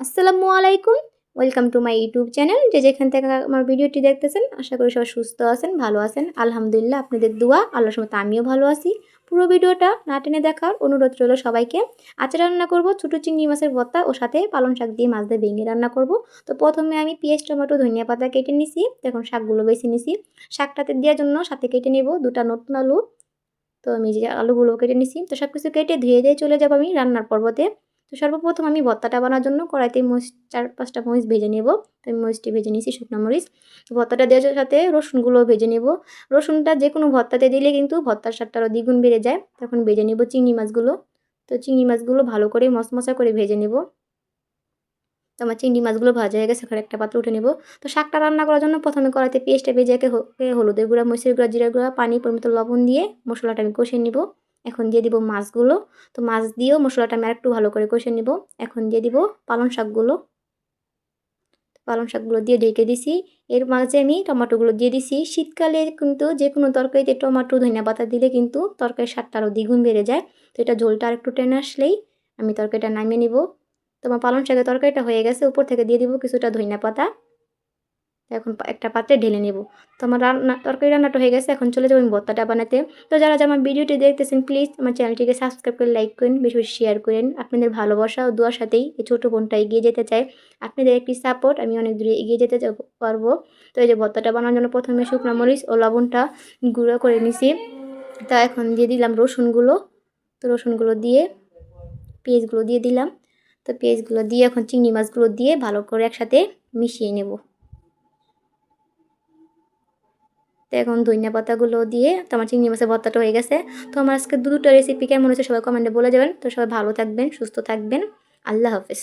আসসালামু আলাইকুম। Welcome to my YouTube channel যে যেখান থেকে আমার ভিডিওটি দেখতেছেন, আশা করি সবাই সুস্থ আছেন, ভালো আছেন। আলহামদুলিল্লাহ, আপনাদের দোয়া, আল্লাহর সময় আমিও ভালো আছি। পুরো ভিডিওটা না টেনে দেখার অনুরোধ রইল সবাইকে। আচার রান্না করব ছোটো চিংড়ি মাছের ভর্তা ও সাথে পালং শাক দিয়ে মাছ দিয়ে ভেঙে রান্না করব। তো প্রথমে আমি পেঁয়াজ, টমেটো, ধনিয়া পাতা কেটে নিছি। এখন শাকগুলো বেছে নিছি। শাকটাতে দেওয়ার জন্য সাথে কেটে নেব দুটা নতুন আলু। তো আমি যে আলুগুলো কেটে নিছি, তো সব কিছু কেটে ধুয়ে দিয়ে চলে যাব আমি রান্নার পর্বতে। তো সর্বপ্রথম আমি ভর্তাটা বানার জন্য কড়াইতে মরিচ, চার পাঁচটা মরিচ ভেজে নেব। তো আমি মরিচটি ভেজে নিয়েছি শুকনো মরিচ। ভর্তাটা দেওয়ার সাথে রসুনগুলো ভেজে নেব। রসুনটা যে কোনো ভর্তাতে দিলে কিন্তু ভর্তার স্বাদটা আরও দ্বিগুণ বেড়ে যায়। তখন ভেজে নেব চিংড়ি মাছগুলো। তো চিংড়ি মাছগুলো ভালো করে মশমশা করে ভেজে নেব। তো আমার চিংড়ি মাছগুলো ভাজা হয়ে গেছে, এখানে একটা পাত্র উঠে নেব। তো শাকটা রান্না করার জন্য প্রথমে কড়াইতে পেস্টটা ভেজে একে হলুদের গুঁড়া, মরিচের গুঁড়া জিরা গুঁড়া পানি পরিমিত লবণ দিয়ে মশলাটা আমি কষিয়ে নিব। এখন দিয়ে দিব মাছগুলো। তো মাছ দিয়েও মশলাটা আমি আরেকটু ভালো করে কষে নিব। এখন দিয়ে দিব পালং শাকগুলো। পালং শাকগুলো দিয়ে ঢেকে দিছি। এর মাঝে আমি টমেটোগুলো দিয়ে দিছি। শীতকালে কিন্তু যে কোনো তরকারিতে টমেটো, ধনিয়া পাতা দিলে কিন্তু তরকারির স্বাদটা আরও দ্বিগুণ বেড়ে যায়। তো এটা ঝোলটা আরেকটু টেনে আসলেই আমি তরকারিটা নামিয়ে নিব। তোমার পালং শাকের তরকারিটা হয়ে গেছে। উপর থেকে দিয়ে দিব কিছুটা ধনিয়া পাতা। এখন একটা পাত্রে ঢেলে নেব। তো আমার রান্না, তরকারি রান্নাটা হয়ে গেছে, এখন চলে যাব আমি ভর্তাটা বানাতে। তো যারা আমার ভিডিওটি দেখতেছেন প্লিজ আমার চ্যানেলটিকে সাবস্ক্রাইব করে লাইক করেন, বেশি বেশি শেয়ার করেন। আপনাদের ভালোবাসা ও দোয়ার সাথেই এই ছোটো বোনটা এগিয়ে যেতে চায়। আপনাদের একটি সাপোর্ট আমি অনেক দূরে এগিয়ে যেতে পারব। তো এই যে ভর্তাটা বানানোর জন্য প্রথমে শুকনো মরিচ ও লবণটা গুঁড়ো করে নিছি। তা এখন দিয়ে দিলাম রসুনগুলো। তো রসুনগুলো দিয়ে, পেঁয়াজগুলো দিয়ে দিলাম। তো পেঁয়াজগুলো দিয়ে এখন চিংড়ি মাছগুলো দিয়ে ভালো করে একসাথে মিশিয়ে নেব। তো এখন ধনিয়া পাতাগুলো দিয়ে তো আমার চিংড়ি মাছের ভর্তাটা হয়ে গেছে। তো আমার আজকে দুটো রেসিপি কেমন হয়েছে সবাই কমেন্টে বলে যাবেন। তো সবাই ভালো থাকবেন, সুস্থ থাকবেন। আল্লাহ হাফেজ।